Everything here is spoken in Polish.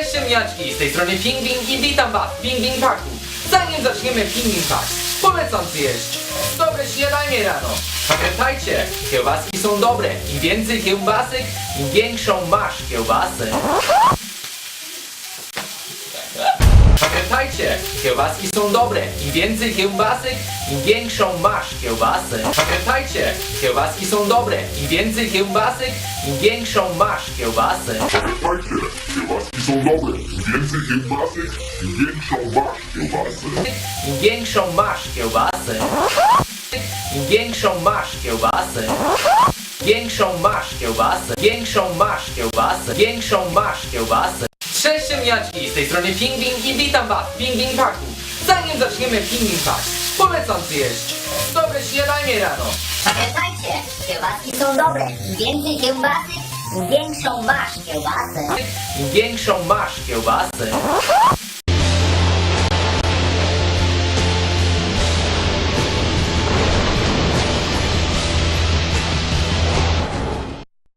ziemniaczki, z tej strony Pingwin i witam was w Pingwin Paku. Zanim zaczniemy Pingwin Pak, polecam zjeść dobre śniadanie rano. Pamiętajcie, kiełbaski są dobre. Im więcej kiełbasek, im większą masz kiełbasę. Pamiętajcie, kiełbaski są dobre. Im więcej kiełbasek, im większą masz kiełbasę. Pamiętajcie, kiełbaski są dobre. Im więcej kiełbasek, im większą masz kiełbasę. Pamiętajcie, kiełbaski są dobre. Im więcej kiełbasek, im większą masz kiełbasę. Im większą masz kiełbasę. Im większą masz kiełbasę. Większą masz kiełbasę. Większą masz kiełbasę. Większą masz kiełbasę. Cześć ziemniaczki, z tej strony Pingwin i witam was w Pingwin Paku. Zanim zaczniemy Pingwin Pak, polecam zjeść dobre śniadanie rano. Pamiętajcie, kiełbaski są dobre. Im więcej kiełbasek, im większą masz kiełbasę. Im większą masz kiełbasę.